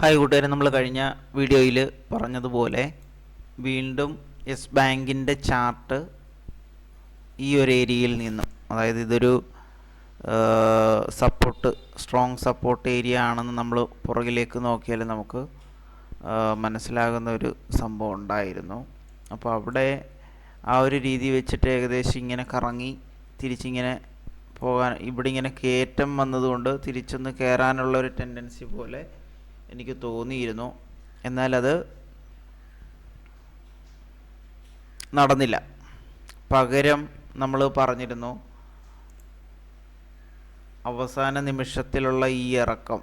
Hi കൂട്ടുകാരെ നമ്മൾ കഴിഞ്ഞ വീഡിയോയിൽ പറഞ്ഞതുപോലെ വീണ്ടും യെസ് ബാങ്കിന്റെ ചാർട്ട് ഈ ഒരു ഏരിയയിൽ നിന്നും അതായത് ഇതൊരു സപ്പോർട്ട് സ്ട്രോങ് സപ്പോർട്ട് ഏരിയ ആണെന്ന് നമ്മൾ പുറകിലേക്ക് നോക്കിയാൽ നമുക്ക് മനസ്സിലാകുന്ന ഒരു സംഭവം ഉണ്ടായിരുന്നു. അപ്പോൾ അവിടെ ആ ഒരു രീതി വെച്ചിട്ട് ഏകദേശം ഇങ്ങനെ കറങ്ങി തിരിച്ചിങ്ങനെ പോകാൻ ഇവിടെ ഇങ്ങനെ കയറ്റം വന്നതുകൊണ്ട് തിരിച്ചൊന്ന് കയറാനുള്ള ഒരു ടെൻഡൻസി പോലെ എനിക്ക് തോന്നിയിരുന്നു. എന്നാൽ അത് നടന്നില്ല. പകരം നമ്മൾ പറഞ്ഞിരുന്നു അവസാന നിമിഷത്തിലുള്ള ഈ ഇറക്കം.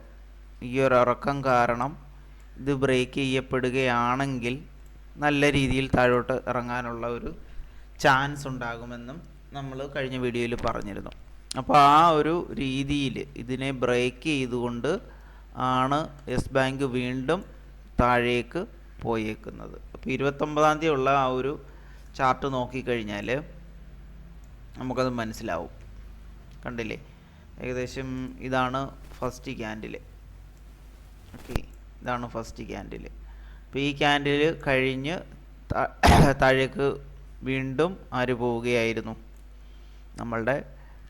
ഈ ഒരു ഇറക്കം കാരണം ഇത് ബ്രേക്ക് ചെയ്യപ്പെടുകയാണെങ്കിൽ നല്ല രീതിയിൽ താഴോട്ട് ഇറങ്ങാനുള്ള ഒരു ചാൻസ് ഉണ്ടാകുമെന്നും നമ്മൾ കഴിഞ്ഞ വീഡിയോയിൽ പറഞ്ഞിരുന്നു. അപ്പോൾ ആ ഒരു രീതിയിൽ ഇതിനെ ബ്രേക്ക് ചെയ്തുകൊണ്ട് ആണ് യെസ് ബാങ്ക് വീണ്ടും താഴേക്ക് പോയേക്കുന്നത്. അപ്പോൾ ഇരുപത്തൊമ്പതാം തീയതി ഉള്ള ആ ഒരു ചാർട്ട് നോക്കിക്കഴിഞ്ഞാൽ നമുക്കത് മനസ്സിലാവും. കണ്ടില്ലേ? ഏകദേശം ഇതാണ് ഫസ്റ്റ് ക്യാൻഡിൽ ഓക്കെ ഇതാണ് ഫസ്റ്റ് ക്യാൻഡിൽ അപ്പോൾ ഈ ക്യാൻഡിൽ കഴിഞ്ഞ് താഴേക്ക് വീണ്ടും ആര് പോവുകയായിരുന്നു? നമ്മളുടെ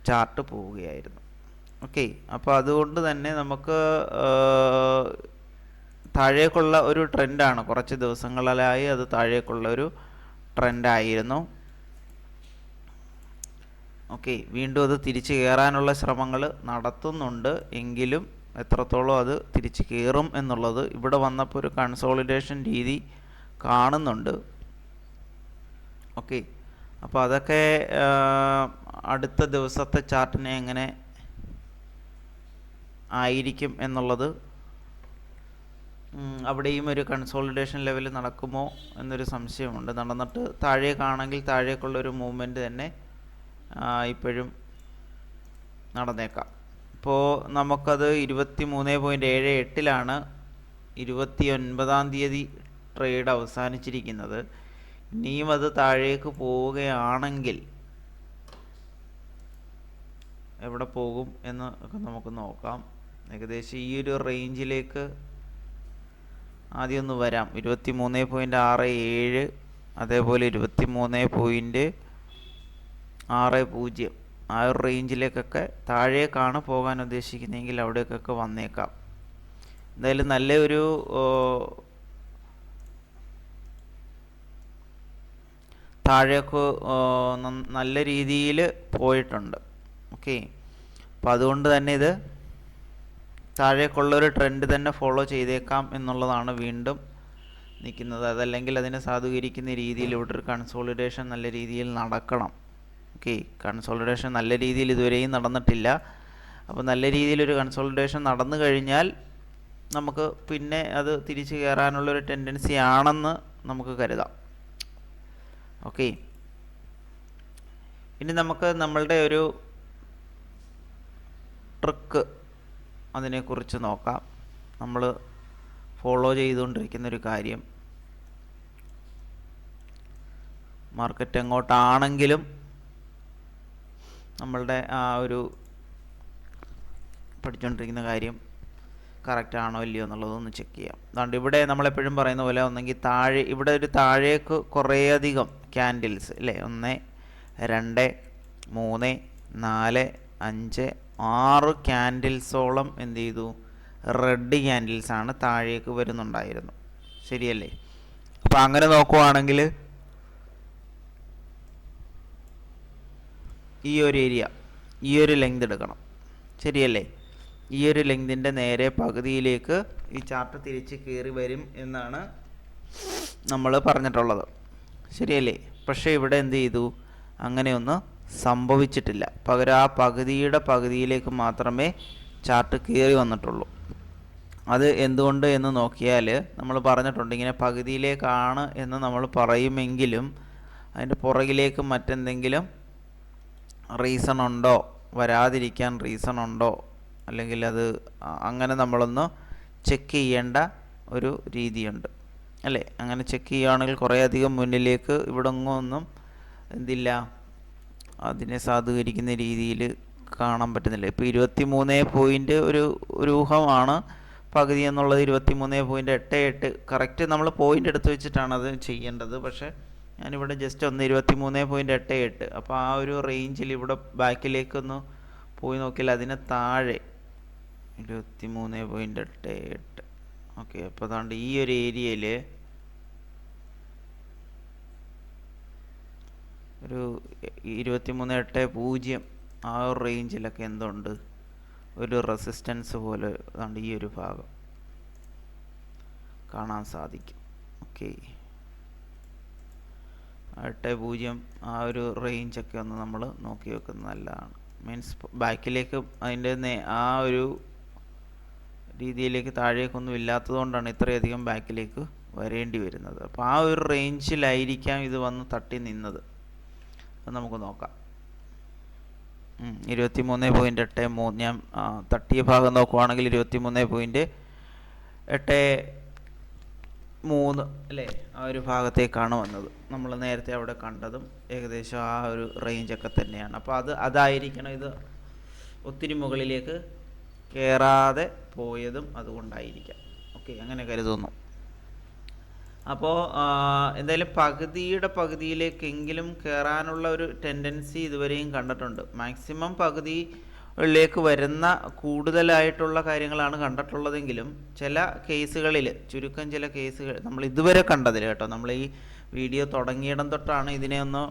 ചാർട്ട് പോവുകയായിരുന്നു. ഓക്കെ അപ്പോൾ അതുകൊണ്ട് തന്നെ നമുക്ക് താഴേക്കുള്ള ഒരു ട്രെൻഡാണ്. കുറച്ച് ദിവസങ്ങളിലായി അത് താഴേക്കുള്ള ഒരു ട്രെൻഡായിരുന്നു. ഓക്കെ വീണ്ടും അത് തിരിച്ച് കയറാനുള്ള ശ്രമങ്ങൾ നടത്തുന്നുണ്ട്. എങ്കിലും എത്രത്തോളം അത് തിരിച്ച് കയറും എന്നുള്ളത് ഇവിടെ വന്നപ്പോൾ ഒരു കൺസോളിഡേഷൻ രീതി കാണുന്നുണ്ട്. ഓക്കെ അപ്പോൾ അതൊക്കെ അടുത്ത ദിവസത്തെ ചാർട്ടിനെ എങ്ങനെ ആയിരിക്കും എന്നുള്ളത് അവിടെയും ഒരു കൺസോളിഡേഷൻ ലെവൽ നടക്കുമോ എന്നൊരു സംശയമുണ്ട്. നടന്നിട്ട് താഴേക്കാണെങ്കിൽ താഴേക്കുള്ള ഒരു മൂവ്മെന്റ് തന്നെ ഇപ്പോഴും നടന്നേക്കാം. ഇപ്പോൾ നമുക്കത് ഇരുപത്തി മൂന്ന് പോയിന്റ് ഏഴ് എട്ടിലാണ് ഇരുപത്തി ഒൻപതാം തീയതി ട്രേഡ് അവസാനിച്ചിരിക്കുന്നത്. ഇനിയും അത് താഴേക്ക് പോവുകയാണെങ്കിൽ എവിടെ പോകും എന്ന് നമുക്ക് നോക്കാം. ഏകദേശം ഈ ഒരു റേഞ്ചിലേക്ക് ആദ്യം ഒന്ന് വരാം. ഇരുപത്തി മൂന്ന് പോയിന്റ് ആറ് ഏഴ് അതേപോലെ ഇരുപത്തി മൂന്ന് പോയിന്റ് ആറ് പൂജ്യം. ആ ഒരു റേഞ്ചിലേക്കൊക്കെ താഴേക്കാണ് പോകാൻ ഉദ്ദേശിക്കുന്നതെങ്കിൽ അവിടേക്കൊക്കെ വന്നേക്കാം. എന്തായാലും നല്ലൊരു താഴേക്ക് നല്ല രീതിയിൽ പോയിട്ടുണ്ട്. ഓക്കെ. അപ്പോൾ അതുകൊണ്ട് തന്നെ ഇത് താഴേക്കുള്ളൊരു ട്രെൻഡ് തന്നെ ഫോളോ ചെയ്തേക്കാം എന്നുള്ളതാണ് വീണ്ടും നിൽക്കുന്നത്. അതല്ലെങ്കിൽ അതിനെ സാധൂകരിക്കുന്ന രീതിയിൽ ഇവിടെ ഒരു കൺസോളിഡേഷൻ നല്ല രീതിയിൽ നടക്കണം. ഓക്കെ കൺസോളിഡേഷൻ നല്ല രീതിയിൽ ഇതുവരെയും നടന്നിട്ടില്ല. അപ്പോൾ നല്ല രീതിയിലൊരു കൺസോളിഡേഷൻ നടന്നു കഴിഞ്ഞാൽ നമുക്ക് പിന്നെ അത് തിരിച്ചു കയറാനുള്ളൊരു ടെൻഡൻസി ആണെന്ന് നമുക്ക് കരുതാം. ഓക്കെ ഇനി നമുക്ക് നമ്മളുടെ ഒരു ട്രിക്ക് അതിനെക്കുറിച്ച് നോക്കാം. നമ്മൾ ഫോളോ ചെയ്തുകൊണ്ടിരിക്കുന്ന ഒരു കാര്യം. മാർക്കറ്റ് എങ്ങോട്ടാണെങ്കിലും നമ്മളുടെ ആ ഒരു പഠിച്ചുകൊണ്ടിരിക്കുന്ന കാര്യം കറക്റ്റ് ആണോ ഇല്ലയോ എന്നുള്ളതൊന്ന് ചെക്ക് ചെയ്യാം. അതുകൊണ്ട് ഇവിടെ നമ്മളെപ്പോഴും പറയുന്ന പോലെ ഒന്നെങ്കിൽ താഴെ ഇവിടെ ഒരു താഴേക്ക് കുറേയധികം ക്യാൻഡിൽസ് അല്ലേ ഒന്ന് രണ്ട് മൂന്ന് നാല് അഞ്ച് ആറ് ക്യാൻഡിൽസോളം എന്ത് ചെയ്തു? റെഡ് ക്യാൻഡിൽസാണ് താഴേക്ക് വരുന്നുണ്ടായിരുന്നു. ശരിയല്ലേ? അപ്പോൾ അങ്ങനെ നോക്കുവാണെങ്കിൽ ഈ ഒരു ഏരിയ ഈ ഒരു ലെങ്ത് എടുക്കണം. ശരിയല്ലേ? ഈ ഒരു ലെങ്തിന്റെ നേരെ പകുതിയിലേക്ക് ഈ ചാർട്ട് തിരിച്ച് കയറി വരും എന്നാണ് നമ്മൾ പറഞ്ഞിട്ടുള്ളത്. ശരിയല്ലേ? പക്ഷേ ഇവിടെ എന്ത് ചെയ്തു? അങ്ങനെയൊന്നും സംഭവിച്ചിട്ടില്ല. പകരം ആ പകുതിയുടെ പകുതിയിലേക്ക് മാത്രമേ ചാർട്ട് കയറി വന്നിട്ടുള്ളൂ. അത് എന്തുകൊണ്ട് എന്ന് നോക്കിയാൽ നമ്മൾ പറഞ്ഞിട്ടുണ്ട് ഇങ്ങനെ പകുതിയിലേക്കാണ് എന്ന് നമ്മൾ പറയുമെങ്കിലും അതിന്റെ പുറകിലേക്ക് മറ്റെന്തെങ്കിലും റീസൺ ഉണ്ടോ? വരാതിരിക്കാൻ റീസൺ ഉണ്ടോ? അല്ലെങ്കിൽ അത് അങ്ങനെ നമ്മളൊന്ന് ചെക്ക് ചെയ്യേണ്ട ഒരു രീതിയുണ്ട്. അല്ലേ? അങ്ങനെ ചെക്ക് ചെയ്യുകയാണെങ്കിൽ കുറേയധികം മുന്നിലേക്ക് ഇവിടെ ഒന്നും എന്തില്ല. അതിനെ സാധൂകരിക്കുന്ന രീതിയിൽ കാണാൻ പറ്റുന്നില്ല. ഇപ്പോൾ ഇരുപത്തി മൂന്ന് പോയിന്റ് ഒരു ഊഹമാണ്. പകുതി എന്നുള്ളത് ഇരുപത്തി മൂന്ന് പോയിന്റ് എട്ട് എട്ട്. കറക്റ്റ് നമ്മൾ പോയിന്റ് എടുത്ത് വെച്ചിട്ടാണ് അത് ചെയ്യേണ്ടത്. പക്ഷേ ഞാനിവിടെ ജസ്റ്റ് ഒന്ന് ഇരുപത്തി മൂന്ന് പോയിന്റ് എട്ട് എട്ട്. അപ്പോൾ ആ ഒരു റേഞ്ചിൽ ഇവിടെ ബാക്കിലേക്കൊന്ന് പോയി നോക്കിയാൽ അതിന് താഴെ ഇരുപത്തി മൂന്ന് പോയിന്റ് എട്ട് എട്ട്. ഓക്കെ അപ്പോൾ അതുകൊണ്ട് ഈ ഒരു ഏരിയയിൽ ഒരു ഇരുപത്തി മൂന്ന് എട്ട് പൂജ്യം ആ ഒരു റേഞ്ചിലൊക്കെ എന്തുണ്ട്? ഒരു റെസിസ്റ്റൻസ് പോലെ ഉണ്ട് ഈ ഒരു ഭാഗം. കാണാൻ സാധിക്കും. ഓക്കെ എട്ട് പൂജ്യം ആ ഒരു റേഞ്ചൊക്കെ ഒന്ന് നമ്മൾ നോക്കി വെക്കുന്നത് നല്ലതാണ്. മീൻസ് ബാക്കിലേക്ക് അതിന്റെ ആ ഒരു രീതിയിലേക്ക് താഴേക്കൊന്നും ഇല്ലാത്തതുകൊണ്ടാണ് ഇത്രയധികം ബാക്കിലേക്ക് വരേണ്ടി വരുന്നത്. അപ്പോൾ ആ ഒരു റേഞ്ചിലായിരിക്കാം ഇത് വന്ന് തട്ടി നിന്നത്. അത് നമുക്ക് നോക്കാം. ഇരുപത്തി മൂന്ന് പോയിന്റ് എട്ട് മൂന്ന്. ഞാൻ തട്ടിയ ഭാഗം നോക്കുവാണെങ്കിൽ ഇരുപത്തി മൂന്ന് പോയിന്റ് എട്ട് മൂന്ന് അല്ലേ? ആ ഒരു ഭാഗത്തേക്കാണ് വന്നത്. നമ്മൾ നേരത്തെ അവിടെ കണ്ടതും ഏകദേശം ആ ഒരു റേഞ്ചൊക്കെ തന്നെയാണ്. അപ്പോൾ അത് അതായിരിക്കണം ഇത് ഒത്തിരി മുകളിലേക്ക് കയറാതെ പോയതും അതുകൊണ്ടായിരിക്കാം. ഓക്കെ അങ്ങനെ കരുതുന്നു. അപ്പോൾ എന്തായാലും പകുതിയുടെ പകുതിയിലേക്കെങ്കിലും കയറാനുള്ള ഒരു ടെൻഡൻസി ഇതുവരെയും കണ്ടിട്ടുണ്ട്. മാക്സിമം പകുതിയിലേക്ക് വരുന്ന കൂടുതലായിട്ടുള്ള കാര്യങ്ങളാണ് കണ്ടിട്ടുള്ളതെങ്കിലും ചില കേസുകളിൽ ചുരുക്കം ചില കേസുകൾ നമ്മൾ ഇതുവരെ കണ്ടതിൽ കേട്ടോ. നമ്മൾ ഈ വീഡിയോ തുടങ്ങിയിടം തൊട്ടാണ് ഇതിനെ ഒന്ന്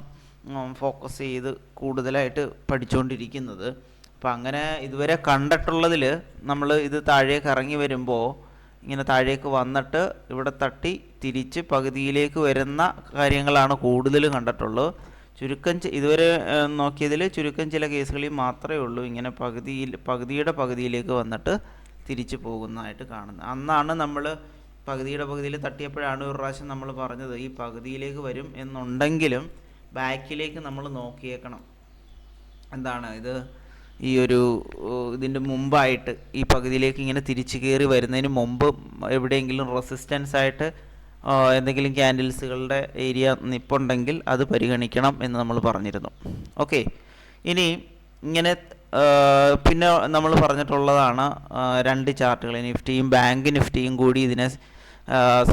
ഫോക്കസ് ചെയ്ത് കൂടുതലായിട്ട് പഠിച്ചുകൊണ്ടിരിക്കുന്നത് അപ്പോൾ അങ്ങനെ ഇതുവരെ കണ്ടിട്ടുള്ളതിൽ നമ്മൾ ഇത് താഴേക്ക് ഇറങ്ങി വരുമ്പോൾ ഇങ്ങനെ താഴേക്ക് വന്നിട്ട് ഇവിടെ തട്ടി തിരിച്ച് പകുതിയിലേക്ക് വരുന്ന കാര്യങ്ങളാണ് കൂടുതൽ കണ്ടിട്ടുള്ളൂ. ചുരുക്കം ഇതുവരെ നോക്കിയതിൽ ചുരുക്കം ചില കേസുകളിൽ മാത്രമേ ഉള്ളൂ. ഇങ്ങനെ പകുതിയിൽ പകുതിയുടെ പകുതിയിലേക്ക് വന്നിട്ട് തിരിച്ചു പോകുന്നതായിട്ട് കാണുന്നത്. അന്നാണ് നമ്മൾ പകുതിയുടെ പകുതിയിൽ തട്ടിയപ്പോഴാണ് ഒരു പ്രാവശ്യം നമ്മൾ പറഞ്ഞത് ഈ പകുതിയിലേക്ക് വരും എന്നുണ്ടെങ്കിലും ബാക്കിലേക്ക് നമ്മൾ നോക്കിയേക്കണം. എന്താണ് ഇത്? ഈ ഒരു ഇതിന്റെ മുമ്പായിട്ട് ഈ പകുതിയിലേക്ക് ഇങ്ങനെ തിരിച്ചു കയറി വരുന്നതിന് മുമ്പ് എവിടെയെങ്കിലും റെസിസ്റ്റൻസ് ആയിട്ട് എന്തെങ്കിലും ക്യാൻഡിൽസുകളുടെ ഏരിയ നിപ്പുണ്ടെങ്കിൽ അത് പരിഗണിക്കണം എന്ന് നമ്മൾ പറഞ്ഞിരുന്നു. ഓക്കെ. ഇനി ഇങ്ങനെ പിന്നെ നമ്മൾ പറഞ്ഞിട്ടുള്ളതാണ് രണ്ട് ചാർട്ടുകൾ. നിഫ്റ്റിയും ബാങ്ക് നിഫ്റ്റിയും കൂടി ഇതിനെ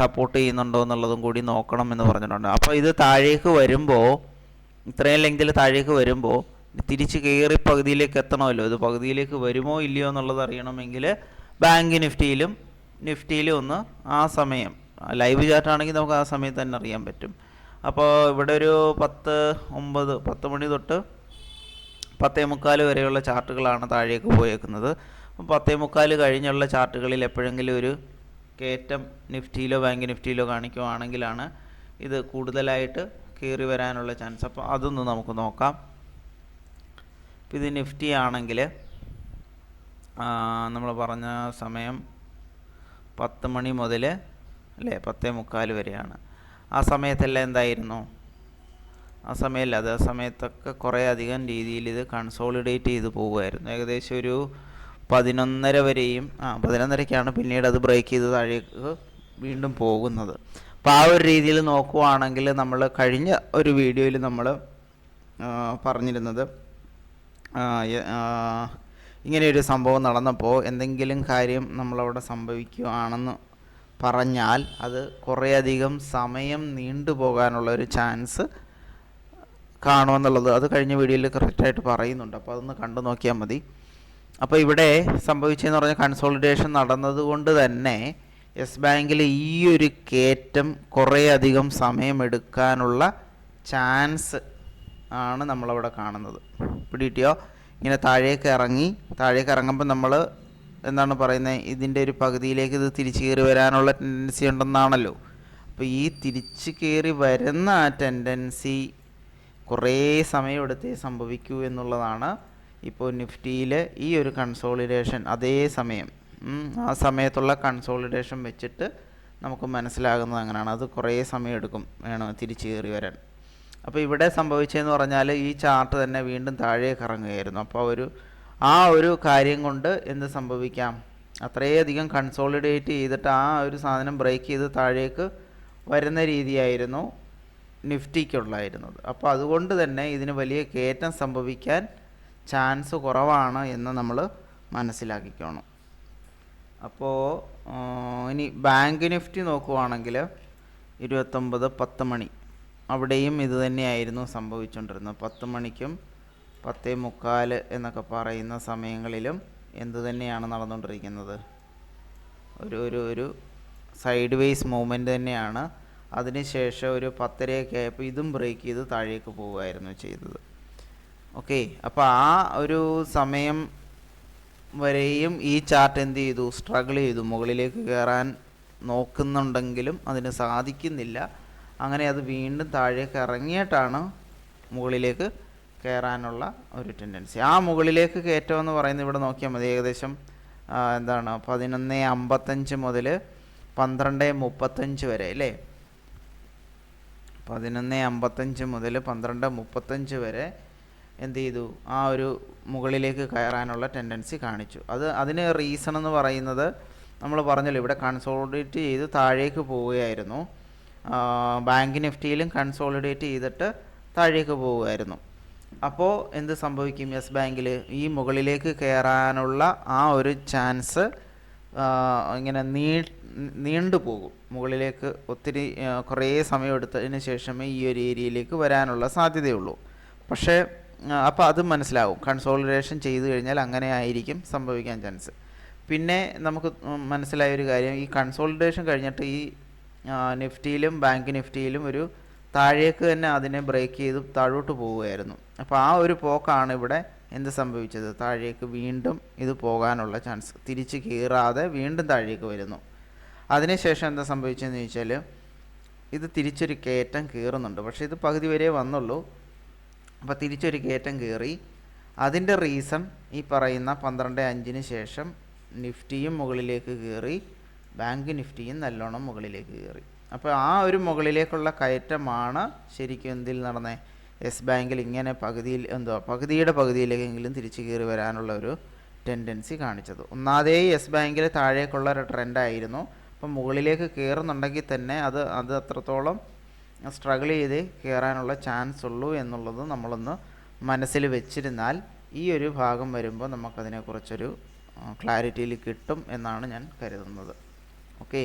സപ്പോർട്ട് ചെയ്യുന്നുണ്ടോ എന്നുള്ളതും കൂടി നോക്കണം എന്ന് പറഞ്ഞിട്ടുണ്ട്. അപ്പോൾ ഇത് താഴേക്ക് വരുമ്പോൾ ഇത്രയും ലെങ്തിൽ താഴേക്ക് വരുമ്പോൾ തിരിച്ച് കയറി പകുതിയിലേക്ക് എത്തണമല്ലോ. ഇത് പകുതിയിലേക്ക് വരുമോ ഇല്ലയോ എന്നുള്ളത് അറിയണമെങ്കിൽ ബാങ്ക് നിഫ്റ്റിയിലും നിഫ്റ്റിയിലും ഒന്ന് ആ സമയം ലൈവ് ചാർട്ട് ആണെങ്കിൽ നമുക്ക് ആ സമയത്ത് തന്നെ അറിയാൻ പറ്റും. അപ്പോൾ ഇവിടെ ഒരു പത്ത് ഒമ്പത് പത്ത് മണി തൊട്ട് പത്തേ മുക്കാൽ വരെയുള്ള ചാർട്ടുകളാണ് താഴേക്ക് പോയേക്കുന്നത്. പത്തേ മുക്കാൽ കഴിഞ്ഞുള്ള ചാർട്ടുകളിൽ എപ്പോഴെങ്കിലും ഒരു കയറ്റം നിഫ്റ്റിയിലോ ബാങ്ക് നിഫ്റ്റിയിലോ കാണിക്കുവാണെങ്കിലാണ് ഇത് കൂടുതലായിട്ട് കയറി വരാനുള്ള ചാൻസ്. അപ്പോൾ അതൊന്ന് നമുക്ക് നോക്കാം. ഇത് നിഫ്റ്റി ആണെങ്കിൽ നമ്മൾ പറഞ്ഞ സമയം പത്ത് മണി മുതൽ അല്ലേ? പത്തേ മുക്കാൽ വരെയാണ്. ആ സമയത്തെല്ലാം എന്തായിരുന്നു? ആ സമയമല്ല അത് ആ സമയത്തൊക്കെ കുറേ അധികം രീതിയിൽ ഇത് കൺസോളിഡേറ്റ് ചെയ്ത് പോകുമായിരുന്നു ഏകദേശം ഒരു പതിനൊന്നര വരെയും ആ പതിനൊന്നരയ്ക്കാണ് പിന്നീട് അത് ബ്രേക്ക് ചെയ്ത് താഴേക്ക് വീണ്ടും പോകുന്നത്. അപ്പോൾ ആ ഒരു രീതിയിൽ നോക്കുവാണെങ്കിൽ നമ്മൾ കഴിഞ്ഞ ഒരു വീഡിയോയിൽ നമ്മൾ പറഞ്ഞിരുന്നത് ഇങ്ങനെയൊരു സംഭവം നടന്നപ്പോൾ എന്തെങ്കിലും കാര്യം നമ്മളവിടെ സംഭവിക്കുകയാണെന്ന് പറഞ്ഞാൽ അത് കുറേയധികം സമയം നീണ്ടുപോകാനുള്ള ഒരു ചാൻസ് കാണുമെന്നുള്ളത് അത് കഴിഞ്ഞ വീഡിയോയിൽ കറക്റ്റായിട്ട് പറയുന്നുണ്ട്. അപ്പോൾ അതൊന്ന് കണ്ടു നോക്കിയാൽ മതി. അപ്പോൾ ഇവിടെ സംഭവിച്ചതെന്ന് പറഞ്ഞാൽ കൺസോളിഡേഷൻ നടന്നതുകൊണ്ട് തന്നെ യെസ് ബാങ്കിൽ ഈ ഒരു കയറ്റം കുറേയധികം സമയമെടുക്കാനുള്ള ചാൻസ് ആണ് നമ്മളവിടെ കാണുന്നത്. പിടിയിട്ടിയോ ഇങ്ങനെ താഴേക്ക് ഇറങ്ങി താഴേക്ക് ഇറങ്ങുമ്പോൾ നമ്മൾ എന്താണ് പറയുന്നത്. ഇതിന്റെ ഒരു പകുതിയിലേക്ക് ഇത് തിരിച്ചു കയറി വരാനുള്ള ടെൻഡൻസി ഉണ്ടെന്നാണല്ലോ. അപ്പോൾ ഈ തിരിച്ചു കയറി വരുന്ന ആ ടെൻഡൻസി കുറേ സമയമെടുത്തേ സംഭവിക്കൂ എന്നുള്ളതാണ് ഇപ്പോൾ നിഫ്റ്റിയിൽ ഈ ഒരു കൺസോളിഡേഷൻ അതേ സമയം. ആ സമയത്തുള്ള കൺസോളിഡേഷൻ വെച്ചിട്ട് നമുക്ക് മനസ്സിലാകുന്നത് അങ്ങനെയാണ്. അത് കുറേ സമയമെടുക്കും വേണം തിരിച്ചു കയറി വരാൻ. അപ്പോൾ ഇവിടെ സംഭവിച്ചതെന്ന് പറഞ്ഞാൽ ഈ ചാർട്ട് തന്നെ വീണ്ടും താഴേക്ക് ഇറങ്ങുകയായിരുന്നു. അപ്പോൾ ഒരു ആ ഒരു കാര്യം കൊണ്ട് എന്ത് സംഭവിക്കാം? അത്രയധികം കൺസോളിഡേറ്റ് ചെയ്തിട്ട് ആ ഒരു സാധനം ബ്രേക്ക് ചെയ്ത് താഴേക്ക് വരുന്ന രീതിയായിരുന്നു നിഫ്റ്റിക്കുള്ളായിരുന്നത്. അപ്പോൾ അതുകൊണ്ട് തന്നെ ഇതിന് വലിയ കയറ്റം സംഭവിക്കാൻ ചാൻസ് കുറവാണ് എന്ന് നമ്മൾ മനസ്സിലാക്കിക്കണം. അപ്പോൾ ഇനി ബാങ്ക് നിഫ്റ്റി നോക്കുവാണെങ്കിൽ ഇരുപത്തൊമ്പത് പത്ത് മണി. അവിടെയും ഇത് തന്നെയായിരുന്നു സംഭവിച്ചുകൊണ്ടിരുന്നത്. പത്ത് മണിക്കും പത്തേ മുക്കാൽ എന്നൊക്കെ പറയുന്ന സമയങ്ങളിലും എന്ത് തന്നെയാണ് നടന്നുകൊണ്ടിരിക്കുന്നത്? ഒരു ഒരു ഒരു സൈഡ് വൈസ് മൂവ്മെന്റ് തന്നെയാണ് അതിനുശേഷം ഒരു പത്തരയൊക്കെ ആയപ്പോൾ ഇതും ബ്രേക്ക് ചെയ്ത് താഴേക്ക് പോവുമായിരുന്നു ചെയ്തത്. ഓക്കെ അപ്പോൾ ആ ഒരു സമയം വരെയും ഈ ചാർട്ട് എന്ത് ചെയ്തു? സ്ട്രഗിൾ ചെയ്തു. മുകളിലേക്ക് കയറാൻ നോക്കുന്നുണ്ടെങ്കിലും അതിന് സാധിക്കുന്നില്ല. അങ്ങനെ അത് വീണ്ടും താഴേക്ക് ഇറങ്ങിയിട്ടാണ് മുകളിലേക്ക് കയറാനുള്ള ഒരു ടെൻഡൻസി ആ മുകളിലേക്ക് കയറ്റം എന്ന് പറയുന്നത് ഇവിടെ നോക്കിയാൽ മതി. ഏകദേശം എന്താണ് പതിനൊന്ന് അമ്പത്തഞ്ച് മുതൽ പന്ത്രണ്ട് മുപ്പത്തഞ്ച് വരെ അല്ലേ? പതിനൊന്ന് അമ്പത്തഞ്ച് മുതൽ പന്ത്രണ്ട് മുപ്പത്തഞ്ച് വരെ എന്ത് ചെയ്തു? ആ ഒരു മുകളിലേക്ക് കയറാനുള്ള ടെൻഡൻസി കാണിച്ചു. അത് അതിന് റീസൺ എന്ന് പറയുന്നത് നമ്മൾ പറഞ്ഞല്ലോ ഇവിടെ കൺസോളിഡേറ്റ് ചെയ്ത് താഴേക്ക് പോവുകയായിരുന്നു. ബാങ്ക് നിഫ്റ്റിയിലും കൺസോളിഡേറ്റ് ചെയ്തിട്ട് താഴേക്ക് പോവുമായിരുന്നു അപ്പോൾ എന്ത് സംഭവിക്കും? യെസ് ബാങ്കിൽ ഈ മുകളിലേക്ക് കയറാനുള്ള ആ ഒരു ചാൻസ് ഇങ്ങനെ നീ നീണ്ടു പോകും. മുകളിലേക്ക് ഒത്തിരി കുറേ സമയം എടുത്തതിന് ശേഷമേ ഈ ഒരു ഏരിയയിലേക്ക് വരാനുള്ള സാധ്യതയുള്ളൂ. പക്ഷേ അപ്പോൾ അത് മനസ്സിലാവും. കൺസോളിഡേഷൻ ചെയ്തു കഴിഞ്ഞാൽ അങ്ങനെ ആയിരിക്കും സംഭവിക്കാൻ ചാൻസ്. പിന്നെ നമുക്ക് മനസ്സിലായ ഒരു കാര്യം ഈ കൺസോളിഡേഷൻ കഴിഞ്ഞിട്ട് ഈ നിഫ്റ്റിയിലും ബാങ്ക് നിഫ്റ്റിയിലും ഒരു താഴേക്ക് തന്നെ അതിനെ ബ്രേക്ക് ചെയ്ത് താഴോട്ട് പോവുകയായിരുന്നു. അപ്പോൾ ആ ഒരു പോക്കാണ് ഇവിടെ എന്ത് സംഭവിച്ചത്? താഴേക്ക് വീണ്ടും ഇത് പോകാനുള്ള ചാൻസ് തിരിച്ച് കീറാതെ വീണ്ടും താഴേക്ക് വരുന്നു. അതിനുശേഷം എന്താ സംഭവിച്ചതെന്ന് ചോദിച്ചാൽ ഇത് തിരിച്ചൊരു കയറ്റം കീറുന്നുണ്ട്. പക്ഷേ ഇത് പകുതി വരെ വന്നുള്ളൂ. അപ്പോൾ തിരിച്ചൊരു കയറ്റം കീറി. അതിന്റെ റീസൺ ഈ പറയുന്ന പന്ത്രണ്ട് അഞ്ചിന് ശേഷം നിഫ്റ്റിയും മുകളിലേക്ക് കയറി ബാങ്ക് നിഫ്റ്റിയും നല്ലോണം മുകളിലേക്ക് കയറി അപ്പോൾ ആ ഒരു മുകളിലേക്കുള്ള കയറ്റമാണ് ശരിക്കും എന്തിൽ നടന്നേ? യെസ് ബാങ്കിൽ ഇങ്ങനെ പകുതിയിൽ എന്തോ പകുതിയുടെ പകുതിയിലേക്കെങ്കിലും തിരിച്ചു കയറി വരാനുള്ള ഒരു ടെൻഡൻസി കാണിച്ചത്. ഒന്നാതേ യെസ് ബാങ്കിൽ താഴേക്കുള്ള ഒരു ട്രെൻഡായിരുന്നു. അപ്പം മുകളിലേക്ക് കയറുന്നുണ്ടെങ്കിൽ തന്നെ അത് അത് അത്രത്തോളം സ്ട്രഗിൾ ചെയ്ത് കയറാനുള്ള ചാൻസ് ഉള്ളൂ എന്നുള്ളത് നമ്മളൊന്ന് മനസ്സിൽ വെച്ചിരുന്നാൽ ഈ ഒരു ഭാഗം വരുമ്പോൾ നമുക്കതിനെക്കുറിച്ചൊരു ക്ലാരിറ്റിയിൽ കിട്ടും എന്നാണ് ഞാൻ കരുതുന്നത്. ഓക്കെ.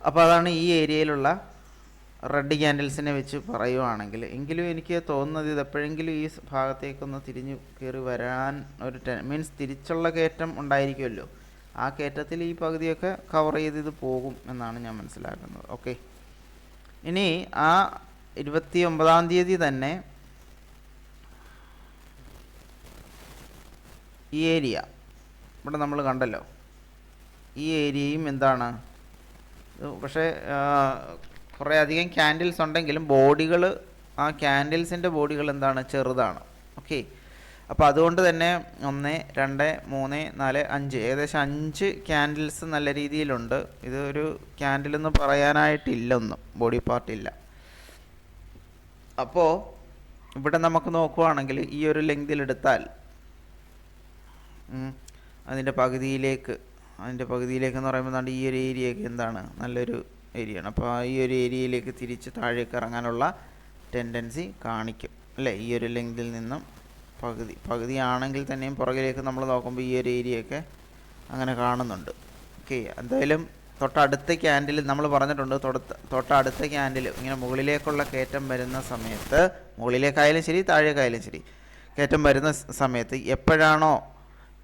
അപ്പോൾ അതാണ് ഈ ഏരിയയിലുള്ള റെഡ് ക്യാൻഡിൽസിനെ വെച്ച് പറയുവാണെങ്കിൽ എങ്കിലും എനിക്ക് തോന്നുന്നത് ഇത് എപ്പോഴെങ്കിലും ഈ ഭാഗത്തേക്കൊന്ന് തിരിഞ്ഞു കയറി വരാൻ ഒരു ടെ മീൻസ് തിരിച്ചുള്ള കയറ്റം ഉണ്ടായിരിക്കുമല്ലോ. ആ കയറ്റത്തിൽ ഈ പകുതിയൊക്കെ കവർ ചെയ്ത് ഇത് പോകും എന്നാണ് ഞാൻ മനസ്സിലാക്കുന്നത്. ഓക്കെ ഇനി ആ ഇരുപത്തി ഒമ്പതാം തീയതി തന്നെ ഈ ഏരിയ ഇവിടെ നമ്മൾ കണ്ടല്ലോ. ഈ ഏരിയയും എന്താണ്? പക്ഷേ കുറേ അധികം ക്യാൻഡിൽസ് ഉണ്ടെങ്കിലും ബോഡികൾ ആ ക്യാൻഡിൽസിന്റെ ബോഡികൾ എന്താണ്? ചെറുതാണ്. ഓക്കെ? അപ്പോൾ അതുകൊണ്ട് തന്നെ ഒന്ന് രണ്ട് മൂന്ന് നാല് അഞ്ച്. ഏകദേശം അഞ്ച് ക്യാൻഡിൽസ് നല്ല രീതിയിലുണ്ട്. ഇത് ഒരു ക്യാൻഡിൽ എന്ന് പറയാനായിട്ടില്ല ഒന്നും ബോഡി പാർട്ട് ഇല്ല. അപ്പോൾ ഇവിടെ നമുക്ക് നോക്കുവാണെങ്കിൽ ഈ ഒരു ലെങ്തിൽ എടുത്താൽ അതിന്റെ പകുതിയിലേക്ക് അതിന്റെ പകുതിയിലേക്ക് എന്ന് പറയുമ്പോൾ നല്ല ഈ ഒരു ഏരിയയൊക്കെ എന്താണ്? നല്ലൊരു ഏരിയയാണ്. അപ്പോൾ ഈ ഒരു ഏരിയയിലേക്ക് തിരിച്ച് താഴേക്ക് ഇറങ്ങാനുള്ള ടെൻഡൻസി കാണിക്കും. അല്ലേ? ഈ ഒരു ലെങ്തിൽ നിന്നും പകുതി പകുതി ആണെങ്കിൽ തന്നെയും പുറകിലേക്ക് നമ്മൾ നോക്കുമ്പോൾ ഈ ഒരു ഏരിയയൊക്കെ അങ്ങനെ കാണുന്നുണ്ട്. ഓക്കെ എന്തായാലും തൊട്ടടുത്ത ക്യാൻഡിൽ നമ്മൾ പറഞ്ഞിട്ടുണ്ട് തൊടുത്ത തൊട്ടടുത്ത ക്യാൻഡിൽ ഇങ്ങനെ മുകളിലേക്കുള്ള കയറ്റം വരുന്ന സമയത്ത് മുകളിലേക്കായാലും ശരി താഴേക്കായാലും ശരി കയറ്റം വരുന്ന സമയത്ത് എപ്പോഴാണോ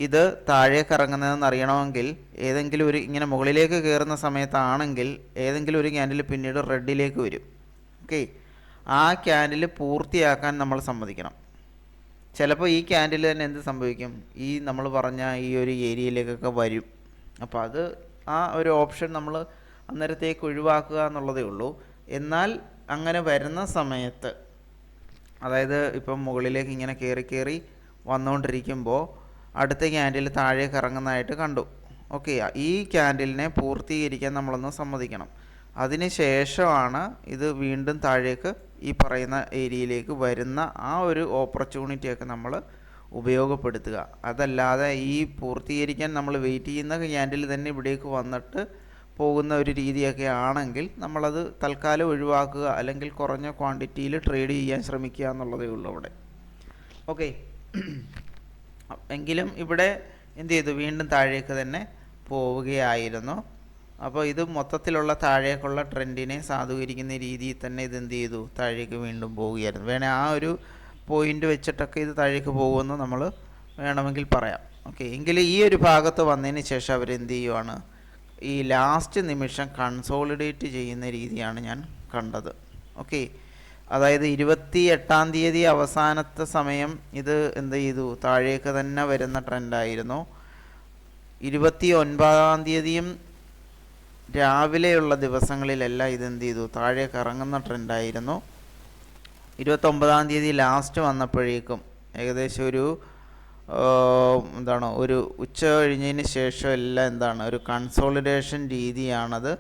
ഇത് താഴേക്ക് ഇറങ്ങുന്നതെന്ന് അറിയണമെങ്കിൽ ഏതെങ്കിലും ഒരു ഇങ്ങനെ മുകളിലേക്ക് കയറുന്ന സമയത്താണെങ്കിൽ ഏതെങ്കിലും ഒരു ക്യാൻഡിൽ പിന്നീട് റെഡിലേക്ക് വരും. ഓക്കെ ആ ക്യാൻഡിൽ പൂർത്തിയാക്കാൻ നമ്മൾ സമ്മതിക്കണം. ചിലപ്പോൾ ഈ ക്യാൻഡിൽ തന്നെ എന്ത് സംഭവിക്കും? ഈ നമ്മൾ പറഞ്ഞ ഈ ഒരു ഏരിയയിലേക്കൊക്കെ വരും. അപ്പോൾ അത് ആ ഒരു ഓപ്ഷൻ നമ്മൾ അന്നേരത്തേക്ക് ഒഴിവാക്കുക എന്നുള്ളതേ ഉള്ളൂ. എന്നാൽ അങ്ങനെ വരുന്ന സമയത്ത് അതായത് ഇപ്പം മുകളിലേക്ക് ഇങ്ങനെ കയറി കയറി വന്നുകൊണ്ടിരിക്കുമ്പോൾ അടുത്ത ക്യാൻഡിൽ താഴേക്ക് ഇറങ്ങുന്നതായിട്ട് കണ്ടു. ഓക്കെ ഈ ക്യാൻഡിലിനെ പൂർത്തീകരിക്കാൻ നമ്മളൊന്ന് സമ്മതിക്കണം. അതിന് ശേഷമാണ് ഇത് വീണ്ടും താഴേക്ക് ഈ പറയുന്ന ഏരിയയിലേക്ക് വരുന്ന ആ ഒരു ഓപ്പർച്യൂണിറ്റിയൊക്കെ നമ്മൾ ഉപയോഗപ്പെടുത്തുക. അതല്ലാതെ ഈ പൂർത്തീകരിക്കാൻ നമ്മൾ വെയിറ്റ് ചെയ്യുന്ന ക്യാൻഡിൽ തന്നെ ഇവിടേക്ക് വന്നിട്ട് പോകുന്ന ഒരു രീതിയൊക്കെ ആണെങ്കിൽ നമ്മളത് തൽക്കാലം ഒഴിവാക്കുക അല്ലെങ്കിൽ കുറഞ്ഞ ക്വാണ്ടിറ്റിയിൽ ട്രേഡ് ചെയ്യാൻ ശ്രമിക്കുക എന്നുള്ളതേ ഉള്ളൂ അവിടെ. ഓക്കെ എങ്കിലും ഇവിടെ എന്ത് ചെയ്തു? വീണ്ടും താഴേക്ക് തന്നെ പോവുകയായിരുന്നു. അപ്പോൾ ഇത് മൊത്തത്തിലുള്ള താഴേക്കുള്ള ട്രെൻഡിനെ സാധൂകരിക്കുന്ന രീതിയിൽ തന്നെ ഇത് എന്ത് ചെയ്തു? താഴേക്ക് വീണ്ടും പോവുകയായിരുന്നു. വേണേൽ ആ ഒരു പോയിന്റ് വെച്ചിട്ടൊക്കെ ഇത് താഴേക്ക് പോകുമെന്ന് നമ്മൾ വേണമെങ്കിൽ പറയാം. ഓക്കെ. എങ്കിൽ ഈ ഒരു ഭാഗത്ത് വന്നതിന് ശേഷം അവർ എന്ത് ചെയ്യുവാണ്? ഈ ലാസ്റ്റ് നിമിഷം കൺസോളിഡേറ്റ് ചെയ്യുന്ന രീതിയാണ് ഞാൻ കണ്ടത്. ഓക്കെ. അതായത് ഇരുപത്തി എട്ടാം തീയതി അവസാനത്തെ സമയം ഇത് എന്ത് ചെയ്തു? താഴേക്ക് തന്നെ വരുന്ന ട്രെൻഡായിരുന്നു. ഇരുപത്തി ഒൻപതാം തീയതിയും രാവിലെയുള്ള ദിവസങ്ങളിലെല്ലാം ഇതെന്ത് ചെയ്തു? താഴേക്ക് ഇറങ്ങുന്ന ട്രെൻഡായിരുന്നു. ഇരുപത്തൊമ്പതാം തീയതി ലാസ്റ്റ് വന്നപ്പോഴേക്കും ഏകദേശം ഒരു എന്താണ് ഒരു ഉച്ച കഴിഞ്ഞതിന് ശേഷം എല്ലാം എന്താണ് ഒരു കൺസോളിഡേഷൻ രീതിയാണത്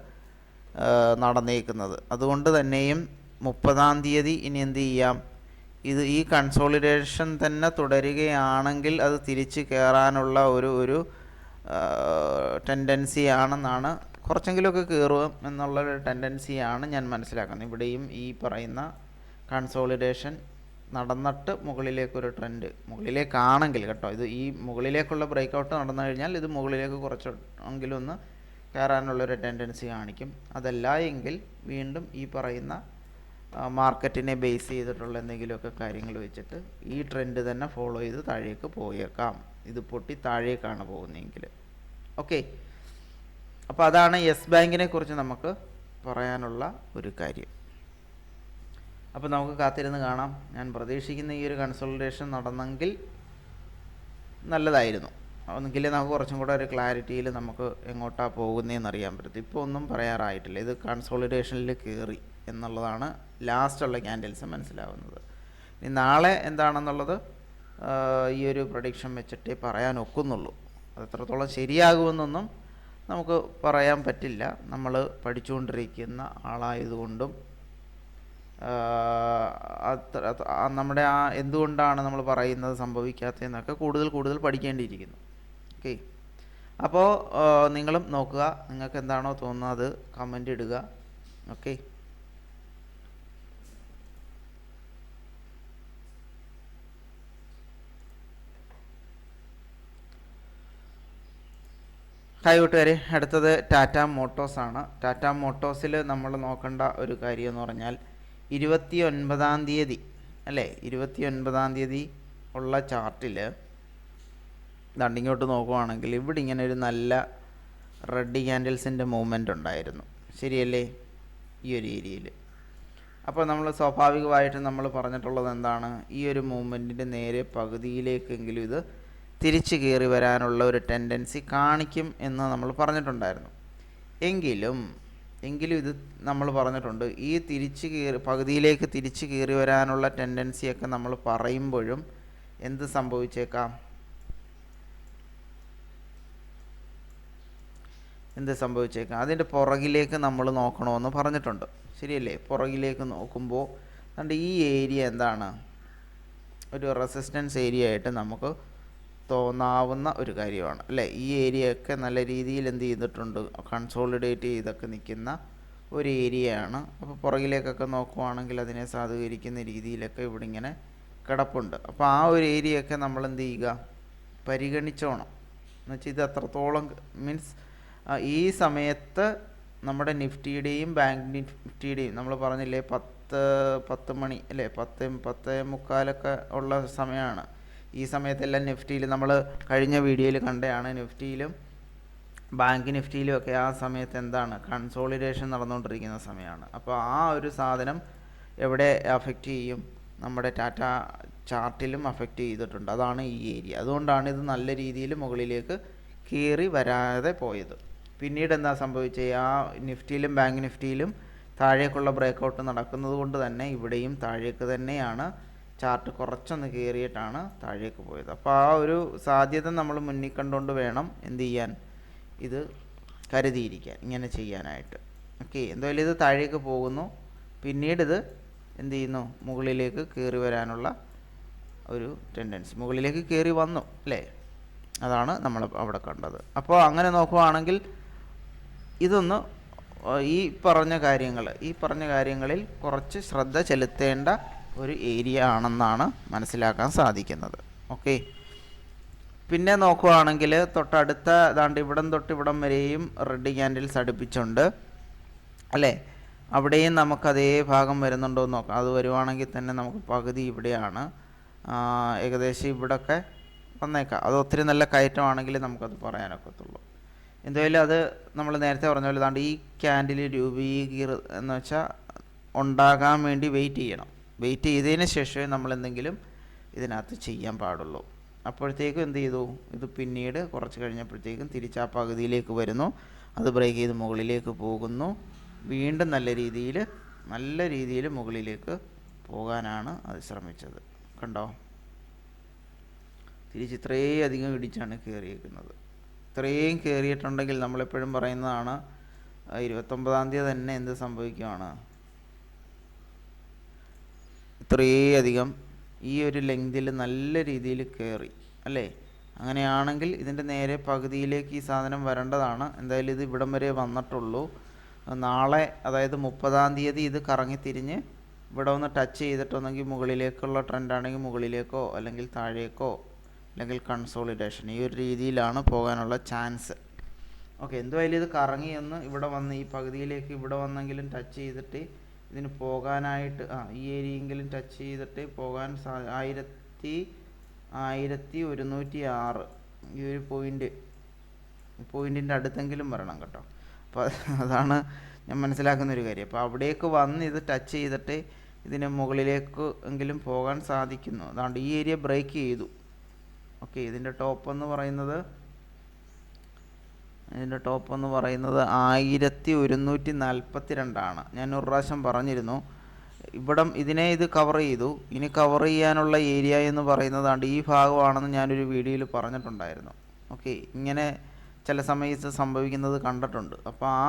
നടന്നേക്കുന്നത്. അതുകൊണ്ട് തന്നെയും മുപ്പതാം തീയതി ഇനി എന്ത് ചെയ്യാം? ഇത് ഈ കൺസോളിഡേഷൻ തന്നെ തുടരുകയാണെങ്കിൽ അത് തിരിച്ച് കയറാനുള്ള ഒരു ഒരു ടെൻഡൻസി ആണെന്നാണ്. കുറച്ചെങ്കിലുമൊക്കെ കയറും എന്നുള്ളൊരു ടെൻഡൻസിയാണ് ഞാൻ മനസ്സിലാക്കുന്നത്. ഇവിടെയും ഈ പറയുന്ന കൺസോളിഡേഷൻ നടന്നിട്ട് മുകളിലേക്കൊരു ട്രെൻഡ് മുകളിലേക്കാണെങ്കിൽ കേട്ടോ ഇത് ഈ മുകളിലേക്കുള്ള ബ്രേക്കൗട്ട് നടന്നു കഴിഞ്ഞാൽ ഇത് മുകളിലേക്ക് കുറച്ചെങ്കിലും ഒന്ന് കയറാനുള്ളൊരു ടെൻഡൻസി കാണിക്കും. അതല്ല എങ്കിൽ വീണ്ടും ഈ പറയുന്ന മാർക്കറ്റിനെ ബേസ് ചെയ്തിട്ടുള്ള എന്തെങ്കിലുമൊക്കെ കാര്യങ്ങൾ വെച്ചിട്ട് ഈ ട്രെൻഡ് തന്നെ ഫോളോ ചെയ്ത് താഴേക്ക് പോയേക്കാം. ഇത് പൊട്ടി താഴേക്കാണ് പോകുന്നതെങ്കിൽ. ഓക്കെ അപ്പോൾ അതാണ് യെസ് ബാങ്കിനെ കുറിച്ച് നമുക്ക് പറയാനുള്ള ഒരു കാര്യം. അപ്പോൾ നമുക്ക് കാത്തിരുന്ന് കാണാം. ഞാൻ പ്രതീക്ഷിക്കുന്ന ഈ ഒരു കൺസൾട്ടേഷൻ നടന്നെങ്കിൽ നല്ലതായിരുന്നു. ഒന്നെങ്കിൽ നമുക്ക് കുറച്ചും കൂടെ ഒരു ക്ലാരിറ്റിയിൽ നമുക്ക് എങ്ങോട്ടാണ് പോകുന്നതെന്ന് അറിയാൻ പറ്റും ഇപ്പോൾ ഒന്നും പറയാറായിട്ടില്ല. ഇത് കൺസോളിഡേഷനിൽ കയറി എന്നുള്ളതാണ് ലാസ്റ്റുള്ള ക്യാൻഡിൽസ് മനസ്സിലാവുന്നത്. ഇനി നാളെ എന്താണെന്നുള്ളത് ഈ ഒരു പ്രൊഡിക്ഷൻ വെച്ചിട്ടേ പറയാൻ ഒക്കുന്നുള്ളൂ. എത്രത്തോളം ശരിയാകുമെന്നൊന്നും നമുക്ക് പറയാൻ പറ്റില്ല. നമ്മൾ പഠിച്ചുകൊണ്ടിരിക്കുന്ന ആളായതുകൊണ്ടും നമ്മുടെ ആ എന്തുകൊണ്ടാണ് നമ്മൾ പറയുന്നത് സംഭവിക്കാത്തതെന്നൊക്കെ കൂടുതൽ കൂടുതൽ പഠിക്കേണ്ടിയിരിക്കുന്നു. ഓക്കെ? അപ്പോൾ നിങ്ങളും നോക്കുക. നിങ്ങൾക്ക് എന്താണോ തോന്നുന്നത് കമന്റ് ഇടുക. ഓക്കെ? ഹായ് കൂട്ടുകാരെ. അടുത്തത് ടാറ്റ മോട്ടോസ് ആണ്. ടാറ്റ മോട്ടോസിൽ നമ്മൾ നോക്കേണ്ട ഒരു കാര്യം എന്ന് പറഞ്ഞാൽ ഇരുപത്തി ഒൻപതാം തീയതി അല്ലേ? ഇരുപത്തി ഒൻപതാം തീയതി ഉള്ള ചാർട്ടിൽ ദണ്ടിങ്ങോട്ട് നോക്കുവാണെങ്കിൽ ഇവിടെ ഇങ്ങനെ ഒരു നല്ല റെഡ് ക്യാൻഡിൽസിന്റെ മൂവ്മെന്റ് ഉണ്ടായിരുന്നു. ശരിയല്ലേ? ഈ ഒരു ഏരിയയിൽ അപ്പോൾ നമ്മൾ സ്വാഭാവികമായിട്ടും നമ്മൾ പറഞ്ഞിട്ടുള്ളത് എന്താണ്? ഈ ഒരു മൂവ്മെന്റിന്റെ നേരെ പകുതിയിലേക്കെങ്കിലും ഇത് തിരിച്ചു കയറി വരാനുള്ള ഒരു ടെൻഡൻസി കാണിക്കും എന്ന് നമ്മൾ പറഞ്ഞിട്ടുണ്ടായിരുന്നു. എങ്കിലും എങ്കിലും ഇത് നമ്മൾ പറഞ്ഞിട്ടുണ്ട്. ഈ തിരിച്ച് കയറി പകുതിയിലേക്ക് തിരിച്ച് കയറി വരാനുള്ള ടെൻഡൻസിയൊക്കെ നമ്മൾ പറയുമ്പോഴും എന്ത് സംഭവിച്ചേക്കാം? എന്ത് സംഭവിച്ചേക്കാം? അതിന്റെ പുറകിലേക്ക് നമ്മൾ നോക്കണമെന്ന് പറഞ്ഞിട്ടുണ്ട്. ശരിയല്ലേ? പുറകിലേക്ക് നോക്കുമ്പോൾ അതുകൊണ്ട് ഈ ഏരിയ എന്താണ്? ഒരു റെസിസ്റ്റൻസ് ഏരിയ ആയിട്ട് നമുക്ക് തോന്നാവുന്ന ഒരു കാര്യമാണ്. അല്ലേ? ഈ ഏരിയയൊക്കെ നല്ല രീതിയിൽ എന്ത് ചെയ്തിട്ടുണ്ട്? കൺസോളിഡേറ്റ് ചെയ്തൊക്കെ നിൽക്കുന്ന ഒരു ഏരിയയാണ്. അപ്പോൾ പുറകിലേക്കൊക്കെ നോക്കുവാണെങ്കിൽ അതിനെ സാധൂകരിക്കുന്ന രീതിയിലൊക്കെ ഇവിടെ ഇങ്ങനെ കിടപ്പുണ്ട്. അപ്പോൾ ആ ഒരു ഏരിയയൊക്കെ നമ്മൾ എന്ത് ചെയ്യുക? പരിഗണിച്ചോണം. എന്നുവെച്ചാൽ ഇത് അത്രത്തോളം മീൻസ് ഈ സമയത്ത് നമ്മുടെ നിഫ്റ്റിയുടെയും ബാങ്ക് നിഫ്റ്റിയുടെയും നമ്മൾ പറഞ്ഞില്ലേ പത്ത് പത്ത് മണി അല്ലേ? പത്ത് പത്ത് മുക്കാലൊക്കെ ഉള്ള സമയമാണ്. ഈ സമയത്തെല്ലാം നിഫ്റ്റിയിൽ നമ്മൾ കഴിഞ്ഞ വീഡിയോയിൽ കണ്ടതാണ്. നിഫ്റ്റിയിലും ബാങ്ക് നിഫ്റ്റിയിലും ഒക്കെ ആ സമയത്ത് എന്താണ്? കൺസോളിഡേഷൻ നടന്നുകൊണ്ടിരിക്കുന്ന സമയമാണ്. അപ്പോൾ ആ ഒരു സാധനം എവിടെ അഫക്റ്റ് ചെയ്യും? നമ്മുടെ ടാറ്റ ചാർട്ടിലും അഫക്റ്റ് ചെയ്തിട്ടുണ്ട്. അതാണ് ഈ ഏരിയ അതുകൊണ്ടാണ് ഇത് നല്ല രീതിയിൽ മുകളിലേക്ക് കയറി വരാതെ പോയത്. പിന്നീട് എന്താ സംഭവിച്ചത്? ആ നിഫ്റ്റിയിലും ബാങ്ക് നിഫ്റ്റിയിലും താഴേക്കുള്ള ബ്രേക്കൗട്ട് നടക്കുന്നത് കൊണ്ട് തന്നെ ഇവിടെയും താഴേക്ക് തന്നെയാണ് ചാർട്ട് കുറച്ചൊന്ന് കയറിയിട്ടാണ് താഴേക്ക് പോയത്. അപ്പോൾ ആ ഒരു സാധ്യത നമ്മൾ മുന്നിൽ കണ്ടുകൊണ്ട് വേണം എന്ത് ചെയ്യാൻ. ഇത് കരുതിയിരിക്കാൻ ഇങ്ങനെ ചെയ്യാനായിട്ട്. ഓക്കെ എന്തായാലും ഇത് താഴേക്ക് പോകുന്നു. പിന്നീട് ഇത് എന്ത് ചെയ്യുന്നു? മുകളിലേക്ക് കയറി വരാനുള്ള ഒരു ടെൻഡൻസി. മുകളിലേക്ക് കയറി വന്നു അല്ലേ? അതാണ് നമ്മൾ അവിടെ കണ്ടത്. അപ്പോൾ അങ്ങനെ നോക്കുവാണെങ്കിൽ ഇതൊന്ന് ഈ പറഞ്ഞ കാര്യങ്ങൾ ഈ പറഞ്ഞ കാര്യങ്ങളിൽ കുറച്ച് ശ്രദ്ധ ചെലുത്തേണ്ട ഒരു ഏരിയ ആണെന്നാണ് മനസ്സിലാക്കാൻ സാധിക്കുന്നത്. ഓക്കെ പിന്നെ നോക്കുകയാണെങ്കിൽ തൊട്ടടുത്ത ഏതാണ്ട് ഇവിടം തൊട്ട് ഇവിടം വരെയും റെഡ് ക്യാൻഡിൽസ് അടുപ്പിച്ചുണ്ട്. അല്ലേ? അവിടെയും നമുക്ക് അതേ ഭാഗം വരുന്നുണ്ടോ എന്ന് നോക്കാം. അത് വരുവാണെങ്കിൽ തന്നെ നമുക്ക് പകുതി ഇവിടെയാണ്. ഏകദേശം ഇവിടൊക്കെ വന്നേക്കാം. അത് ഒത്തിരി നല്ല കയറ്റമാണെങ്കിൽ നമുക്കത് പറയാനൊക്കത്തുള്ളൂ എന്തായാലും അത് നമ്മൾ നേരത്തെ പറഞ്ഞ പോലെ ദാണ്ട് ഈ ക്യാൻഡിൽ രൂപീകൃ എന്ന് വെച്ചാൽ ഉണ്ടാകാൻ വേണ്ടി വെയിറ്റ് ചെയ്യണം. വെയിറ്റ് ചെയ്തതിന് ശേഷമേ നമ്മൾ എന്തെങ്കിലും ഇതിനകത്ത് ചെയ്യാൻ പാടുള്ളൂ. അപ്പോഴത്തേക്കും എന്ത് ചെയ്തു? ഇത് പിന്നീട് കുറച്ച് കഴിഞ്ഞപ്പോഴത്തേക്കും തിരിച്ച് ആ പകുതിയിലേക്ക് വരുന്നു. അത് ബ്രേക്ക് ചെയ്ത് മുകളിലേക്ക് പോകുന്നു. വീണ്ടും നല്ല രീതിയിൽ നല്ല രീതിയിൽ മുകളിലേക്ക് പോകാനാണ് അത് ശ്രമിച്ചത് കണ്ടോ? തിരിച്ച് ഇത്രയും അധികം ഇടിച്ചാണ് കയറിയിരിക്കുന്നത് ഇത്രയും കയറിയിട്ടുണ്ടെങ്കിൽ നമ്മളെപ്പോഴും പറയുന്നതാണ് ഇരുപത്തൊമ്പതാം തീയതി തന്നെ എന്ത് സംഭവിക്കുകയാണ് ഇത്രയും അധികം ഈ ഒരു ലെങ്തിൽ നല്ല രീതിയിൽ കയറി അല്ലേ? അങ്ങനെയാണെങ്കിൽ ഇതിന്റെ നേരെ പകുതിയിലേക്ക് ഈ സാധനം വരേണ്ടതാണ്. എന്തായാലും ഇത് ഇവിടം വരെ വന്നിട്ടുള്ളൂ. നാളെ അതായത് മുപ്പതാം തീയതി ഇത് കറങ്ങി തിരിഞ്ഞ് ഇവിടെ ഒന്ന് ടച്ച് ചെയ്തിട്ടൊന്നെങ്കിൽ മുകളിലേക്കുള്ള ട്രെൻഡാണെങ്കിൽ മുകളിലേക്കോ അല്ലെങ്കിൽ താഴേക്കോ അല്ലെങ്കിൽ കൺസോളിഡേഷൻ ഈ ഒരു രീതിയിലാണ് പോകാനുള്ള ചാൻസ് ഓക്കെ എന്തുമായാലും ഇത് കറങ്ങി ഒന്ന് ഇവിടെ വന്ന് ഈ പകുതിയിലേക്ക് ഇവിടെ വന്നെങ്കിലും ടച്ച് ചെയ്തിട്ട് ഇതിന് പോകാനായിട്ട് ആ ഈ ഏരിയെങ്കിലും ടച്ച് ചെയ്തിട്ട് പോകാൻ സാ ആയിരത്തി ആയിരത്തി ഒരുന്നൂറ്റി ആറ് ഈ ഒരു പോയിന്റ് പോയിന്റിന്റെ അടുത്തെങ്കിലും വരണം കേട്ടോ. അപ്പോൾ അതാണ് ഞാൻ മനസ്സിലാക്കുന്ന ഒരു കാര്യം. അപ്പോൾ അവിടേക്ക് വന്ന് ഇത് ടച്ച് ചെയ്തിട്ട് ഇതിന് മുകളിലേക്ക് എങ്കിലും പോകാൻ സാധിക്കുന്നു. അതുകൊണ്ട് ഈ ഏരിയ ബ്രേക്ക് ചെയ്തു. ഓക്കെ ഇതിന്റെ ടോപ്പ് എന്ന് പറയുന്നത് ഇതിന്റെ ടോപ്പ് എന്ന് പറയുന്നത് ആയിരത്തി ഒരുന്നൂറ്റി നാൽപ്പത്തി രണ്ടാണ് ഞാൻ ഒരു പ്രാവശ്യം പറഞ്ഞിരുന്നു. ഇവിടം ഇതിനെ ഇത് കവർ ചെയ്തു. ഇനി കവർ ചെയ്യാനുള്ള ഏരിയ എന്ന് പറയുന്നതാണ്ട് ഈ ഭാഗമാണെന്ന് ഞാനൊരു വീഡിയോയിൽ പറഞ്ഞിട്ടുണ്ടായിരുന്നു. ഓക്കെ ഇങ്ങനെ ചില സമയത്ത് സംഭവിക്കുന്നത് കണ്ടിട്ടുണ്ട്. അപ്പോൾ ആ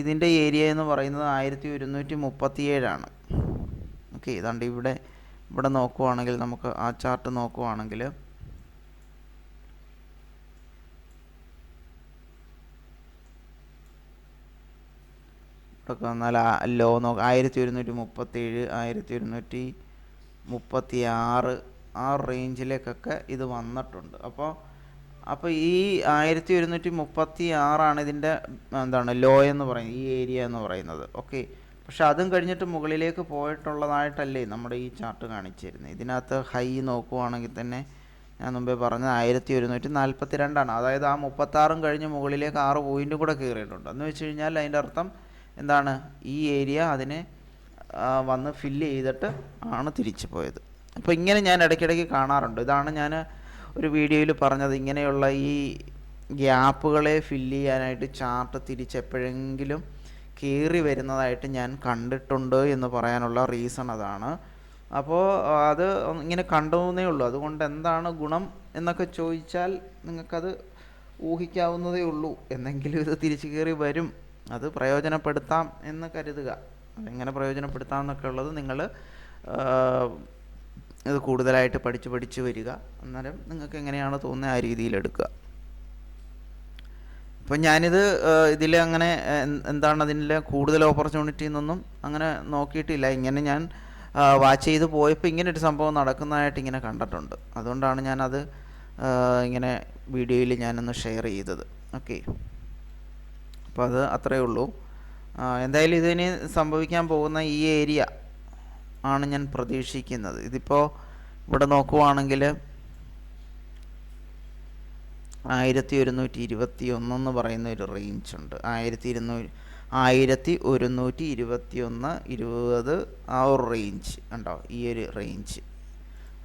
ഇതിന്റെ ഏരിയ എന്ന് പറയുന്നത് ആയിരത്തി ഒരുന്നൂറ്റി മുപ്പത്തിയേഴാണ്. ഓക്കെ ഇതാണ്ട് ഇവിടെ ഇവിടെ നോക്കുവാണെങ്കിൽ നമുക്ക് ആ ചാർട്ട് നോക്കുവാണെങ്കിൽ ഇവിടെയൊക്കെ വന്നാൽ ലോ നോക്ക ആയിരത്തി ഒരുന്നൂറ്റി മുപ്പത്തേഴ് ആയിരത്തി ഒരുന്നൂറ്റി മുപ്പത്തി ആറ് ആ റേഞ്ചിലേക്കൊക്കെ ഇത് വന്നിട്ടുണ്ട്. അപ്പോൾ അപ്പോൾ ഈ ആയിരത്തി ഒരുന്നൂറ്റി മുപ്പത്തി ആറാണ് ഇതിന്റെ എന്താണ് ലോ എന്ന് പറയുന്നത് ഈ ഏരിയ എന്ന് പറയുന്നത്. ഓക്കെ. പക്ഷെ അതും കഴിഞ്ഞിട്ട് മുകളിലേക്ക് പോയിട്ടുള്ളതായിട്ടല്ലേ നമ്മുടെ ഈ ചാർട്ട് കാണിച്ചിരുന്നത്. ഇതിനകത്ത് ഹൈ നോക്കുവാണെങ്കിൽ തന്നെ ഞാൻ മുമ്പേ പറഞ്ഞത് ആയിരത്തി ഒരുന്നൂറ്റി നാൽപ്പത്തി രണ്ടാണ് അതായത് ആ മുപ്പത്താറും കഴിഞ്ഞ് മുകളിലേക്ക് ആറ് പോയിന്റും കൂടെ കയറിയിട്ടുണ്ട്. എന്ന് വെച്ച് കഴിഞ്ഞാൽ അതിന്റെ അർത്ഥം എന്താണ് ഈ ഏരിയ അതിനെ വന്ന് ഫില്ല് ചെയ്തിട്ട് ആണ് തിരിച്ചു പോയത്. അപ്പോൾ ഇങ്ങനെ ഞാൻ ഇടയ്ക്കിടയ്ക്ക് കാണാറുണ്ട്. ഇതാണ് ഞാൻ ഒരു വീഡിയോയിൽ പറഞ്ഞത് ഇങ്ങനെയുള്ള ഈ ഗ്യാപ്പുകളെ ഫില്ല് ചെയ്യാനായിട്ട് ചാർട്ട് തിരിച്ച് എപ്പോഴെങ്കിലും കയറി വരുന്നതായിട്ട് ഞാൻ കണ്ടിട്ടുണ്ട് എന്ന് പറയാനുള്ള റീസൺ അതാണ്. അപ്പോൾ അത് ഇങ്ങനെ കണ്ടുവന്നേ ഉള്ളൂ. അതുകൊണ്ട് എന്താണ് ഗുണം എന്നൊക്കെ ചോദിച്ചാൽ നിങ്ങൾക്കത് ഊഹിക്കാവുന്നതേ ഉള്ളൂ. എന്നെങ്കിലും ഇത് തിരിച്ചു കയറി വരും. അത് പ്രയോജനപ്പെടുത്താം എന്ന് കരുതുക. അതെങ്ങനെ പ്രയോജനപ്പെടുത്താം എന്നൊക്കെ ഉള്ളത് നിങ്ങൾ ഇത് കൂടുതലായിട്ട് പഠിച്ച് പഠിച്ച് വരിക. അന്നേരം നിങ്ങൾക്ക് എങ്ങനെയാണ് തോന്നുന്നത് ആ രീതിയിൽ എടുക്കുക. ഇപ്പം ഞാനിത് ഇതിൽ അങ്ങനെ എന്താണ് അതിന്റെ കൂടുതൽ ഓപ്പർച്യൂണിറ്റി എന്നൊന്നും അങ്ങനെ നോക്കിയിട്ടില്ല. ഇങ്ങനെ ഞാൻ വാച്ച് ചെയ്ത് പോയപ്പോൾ ഇങ്ങനെ ഒരു സംഭവം നടക്കുന്നതായിട്ട് ഇങ്ങനെ കണ്ടിട്ടുണ്ട്. അതുകൊണ്ടാണ് ഞാനത് ഇങ്ങനെ വീഡിയോയിൽ ഞാനൊന്ന് ഷെയർ ചെയ്തത്. ഓക്കെ. അപ്പോൾ അത് അത്രയേ ഉള്ളൂ. എന്തായാലും ഇതിന് സംഭവിക്കാൻ പോകുന്ന ഈ ഏരിയ ആണ് ഞാൻ പ്രതീക്ഷിക്കുന്നത്. ഇതിപ്പോൾ ഇവിടെ നോക്കുവാണെങ്കിൽ ആയിരത്തി ഒരുന്നൂറ്റി ഇരുപത്തി ഒന്നെന്ന് പറയുന്ന ഒരു റേഞ്ച് ഉണ്ട്. ആയിരത്തി ഇരുന്നൂറ്റി ആയിരത്തി ഒരുന്നൂറ്റി ഇരുപത്തി ഒന്ന് ഇരുപത് ആ ഒരു റേഞ്ച് ഉണ്ടോ? ഈ ഒരു റേഞ്ച്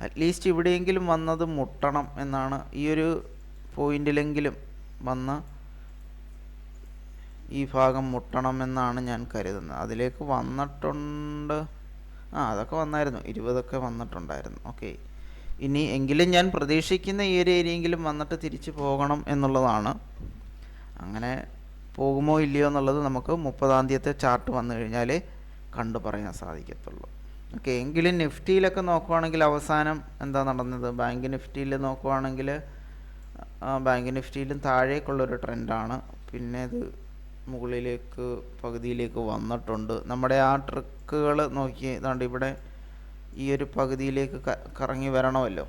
അറ്റ്ലീസ്റ്റ് ഇവിടെയെങ്കിലും വന്നത് മുട്ടണം എന്നാണ് ഈ ഒരു പോയിന്റിലെങ്കിലും വന്ന് ഈ ഭാഗം മുട്ടണമെന്നാണ് ഞാൻ കരുതുന്നത്. അതിലേക്ക് വന്നിട്ടുണ്ട്. ആ അതൊക്കെ വന്നായിരുന്നു. ഇരുപതൊക്കെ വന്നിട്ടുണ്ടായിരുന്നു. ഓക്കെ. ഇനി എങ്കിലും ഞാൻ പ്രതീക്ഷിക്കുന്ന ഈ ഒരു ഏരിയെങ്കിലും വന്നിട്ട് തിരിച്ചു പോകണം എന്നുള്ളതാണ്. അങ്ങനെ പോകുമോ ഇല്ലയോ എന്നുള്ളത് നമുക്ക് മുപ്പതാം തീയതിത്തെ ചാർട്ട് വന്നു കഴിഞ്ഞാൽ കണ്ടു പറയാൻ സാധിക്കത്തുള്ളൂ. ഓക്കെ എങ്കിലും നിഫ്റ്റിയിലൊക്കെ നോക്കുവാണെങ്കിൽ അവസാനം എന്താ നടന്നത്? ബാങ്ക് നിഫ്റ്റിയിൽ നോക്കുവാണെങ്കിൽ ബാങ്ക് നിഫ്റ്റിയിലും താഴേക്കുള്ളൊരു ട്രെൻഡാണ്. പിന്നെ ഇത് മുകളിലേക്ക് പകുതിയിലേക്ക് വന്നിട്ടുണ്ട്. നമ്മുടെ ആ ട്രിക്കുകൾ നോക്കി ഇതാണ്ട് ഇവിടെ ഈ ഒരു പകുതിയിലേക്ക് കറങ്ങി വരണമല്ലോ.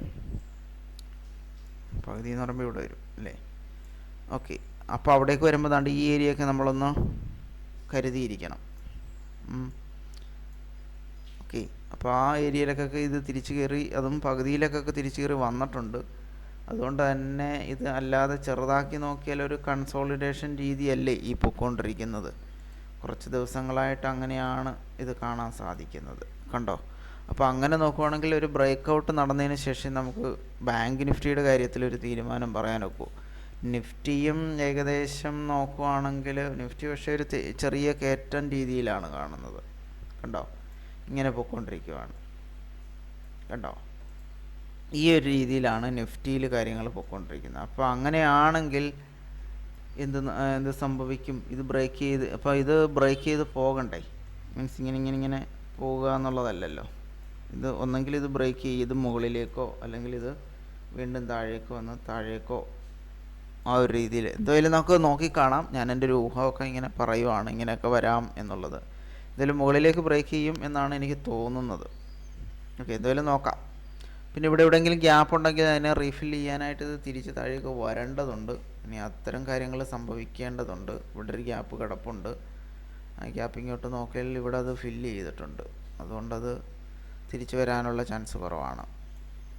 പകുതി എന്ന് പറയുമ്പോൾ ഇവിടെ വരും അല്ലേ? ഓക്കെ. അപ്പോൾ അവിടേക്ക് വരുമ്പോൾ ദാണ്ട് ഈ ഏരിയയൊക്കെ നമ്മളൊന്ന് കരുതിയിരിക്കണം. ഓക്കെ. അപ്പോൾ ആ ഏരിയയിലേക്കൊക്കെ ഇത് തിരിച്ചു കയറി അതും പകുതിയിലേക്കൊക്കെ തിരിച്ചു കയറി വന്നിട്ടുണ്ട്. അതുകൊണ്ട് തന്നെ ഇത് അല്ലാതെ ചെറുതാക്കി നോക്കിയാൽ ഒരു കൺസോളിഡേഷൻ രീതിയല്ലേ ഈ പൊയ്ക്കൊണ്ടിരിക്കുന്നത്. കുറച്ച് ദിവസങ്ങളായിട്ട് അങ്ങനെയാണ് ഇത് കാണാൻ സാധിക്കുന്നത്. കണ്ടോ? അപ്പോൾ അങ്ങനെ നോക്കുവാണെങ്കിൽ ഒരു ബ്രേക്ക് ഔട്ട് നടന്നതിന് ശേഷം നമുക്ക് ബാങ്ക് നിഫ്റ്റിയുടെ കാര്യത്തിൽ ഒരു തീരുമാനം പറയാൻ ഒക്കൂ. നിഫ്റ്റിയും ഏകദേശം നോക്കുവാണെങ്കിൽ നിഫ്റ്റി പക്ഷേ ഒരു ചെറിയ കയറ്റം രീതിയിലാണ് കാണുന്നത്. കണ്ടോ? ഇങ്ങനെ പൊക്കോണ്ടിരിക്കുവാണ് കണ്ടോ? ഈ ഒരു രീതിയിലാണ് നിഫ്റ്റിയിൽ കാര്യങ്ങൾ പോയിക്കൊണ്ടിരിക്കുന്നത് അപ്പോൾ അങ്ങനെയാണെങ്കിൽ എന്ത് എന്ത് സംഭവിക്കും? ഇത് ബ്രേക്ക് ചെയ്ത് അപ്പോൾ ഇത് ബ്രേക്ക് ചെയ്ത് പോകണ്ടേ? മീൻസ് ഇങ്ങനെ ഇങ്ങനെ ഇങ്ങനെ പോവുക എന്നുള്ളതല്ലല്ലോ. ഇത് ഒന്നെങ്കിൽ ഇത് ബ്രേക്ക് ചെയ്ത് മുകളിലേക്കോ അല്ലെങ്കിൽ ഇത് വീണ്ടും താഴേക്കോ വന്ന് താഴേക്കോ ആ ഒരു രീതിയിൽ. എന്തായാലും നമുക്ക് നോക്കിക്കാണാം ഞാൻ എന്റെ ഒരു ഊഹമൊക്കെ ഇങ്ങനെ പറയുവാണ്. ഇങ്ങനെയൊക്കെ വരാം എന്നുള്ളത്. എന്തായാലും മുകളിലേക്ക് ബ്രേക്ക് ചെയ്യും എന്നാണ് എനിക്ക് തോന്നുന്നത്. ഓക്കെ എന്തായാലും നോക്കാം. പിന്നെ ഇവിടെ എവിടെയെങ്കിലും ഗ്യാപ്പ് ഉണ്ടെങ്കിൽ അതിനെ റീഫിൽ ചെയ്യാനായിട്ട് ഇത് തിരിച്ച് താഴേക്ക് വരേണ്ടതുണ്ട്. ഇനി അത്തരം കാര്യങ്ങൾ സംഭവിക്കേണ്ടതുണ്ട്. ഇവിടെ ഒരു ഗ്യാപ്പ് കിടപ്പുണ്ട്. ആ ഗ്യാപ്പ് ഇങ്ങോട്ട് നോക്കിയാൽ ഇവിടെ അത് ഫില്ല് ചെയ്തിട്ടുണ്ട്. അതുകൊണ്ടത് തിരിച്ചു വരാനുള്ള ചാൻസ് കുറവാണ്.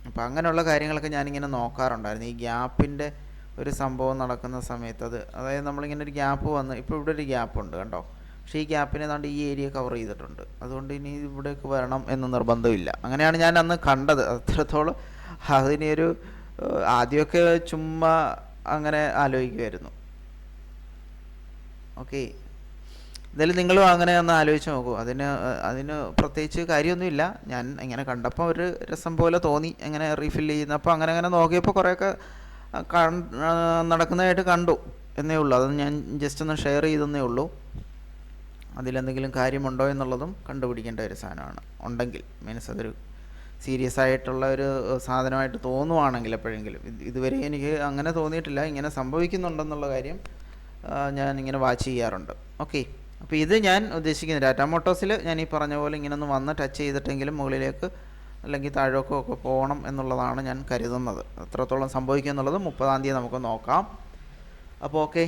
അപ്പോൾ അങ്ങനെയുള്ള കാര്യങ്ങളൊക്കെ ഞാനിങ്ങനെ നോക്കാറുണ്ടായിരുന്നു. ഈ ഗ്യാപ്പിന്റെ ഒരു സംഭവം നടക്കുന്ന സമയത്ത് അത് അതായത് നമ്മളിങ്ങനെ ഒരു ഗ്യാപ്പ് വന്ന് ഇപ്പോൾ ഇവിടെ ഒരു ഗ്യാപ്പ് ഉണ്ട് കണ്ടോ? പക്ഷേ ഈ ഗ്യാപ്പിനെ ഏതാണ്ട് ഈ ഏരിയ കവർ ചെയ്തിട്ടുണ്ട്. അതുകൊണ്ട് ഇനി ഇവിടേക്ക് വരണം എന്ന് നിർബന്ധമില്ല. അങ്ങനെയാണ് ഞാൻ അന്ന് കണ്ടത്. അത്രത്തോളം അതിനൊരു ആദ്യമൊക്കെ ചുമ്മാ അങ്ങനെ ആലോചിക്കുമായിരുന്നു ഓക്കെ. എന്തായാലും നിങ്ങളും അങ്ങനെ ഒന്ന് ആലോചിച്ച് നോക്കൂ. അതിന് അതിന് പ്രത്യേകിച്ച് കാര്യമൊന്നുമില്ല. ഞാൻ ഇങ്ങനെ കണ്ടപ്പോൾ ഒരു രസം പോലെ തോന്നി. അങ്ങനെ റീഫിൽ ചെയ്യുന്നപ്പോൾ അങ്ങനെ അങ്ങനെ നോക്കിയപ്പോൾ കുറേയൊക്കെ നടക്കുന്നതായിട്ട് കണ്ടു. എന്നേ ഉള്ളൂ. അത് ഞാൻ ജസ്റ്റ് ഒന്ന് ഷെയർ ചെയ്തെന്നേ ഉള്ളൂ. അതിലെന്തെങ്കിലും കാര്യമുണ്ടോ എന്നുള്ളതും കണ്ടുപിടിക്കേണ്ട ഒരു സാധനമാണ്. ഉണ്ടെങ്കിൽ മീൻസ് അതൊരു സീരിയസ് ആയിട്ടുള്ള ഒരു സാധനമായിട്ട് തോന്നുവാണെങ്കിൽ എപ്പോഴെങ്കിലും. ഇതുവരെ എനിക്ക് അങ്ങനെ തോന്നിയിട്ടില്ല. ഇങ്ങനെ സംഭവിക്കുന്നുണ്ടെന്നുള്ള കാര്യം ഞാൻ ഇങ്ങനെ വാച്ച് ചെയ്യാറുണ്ട്. ഓക്കെ. അപ്പോൾ ഇത് ഞാൻ ഉദ്ദേശിക്കുന്നത് ടാറ്റ മോട്ടോസിൽ ഞാൻ ഈ പറഞ്ഞ പോലെ ഇങ്ങനെ ഒന്ന് വന്ന് ടച്ച് ചെയ്തിട്ടെങ്കിലും മുകളിലേക്ക് അല്ലെങ്കിൽ താഴോക്കോ ഒക്കെ പോകണം എന്നുള്ളതാണ് ഞാൻ കരുതുന്നത്. എത്രത്തോളം സംഭവിക്കും എന്നുള്ളത് മുപ്പതാം തീയതി നമുക്ക് നോക്കാം. അപ്പോൾ ഓക്കെ.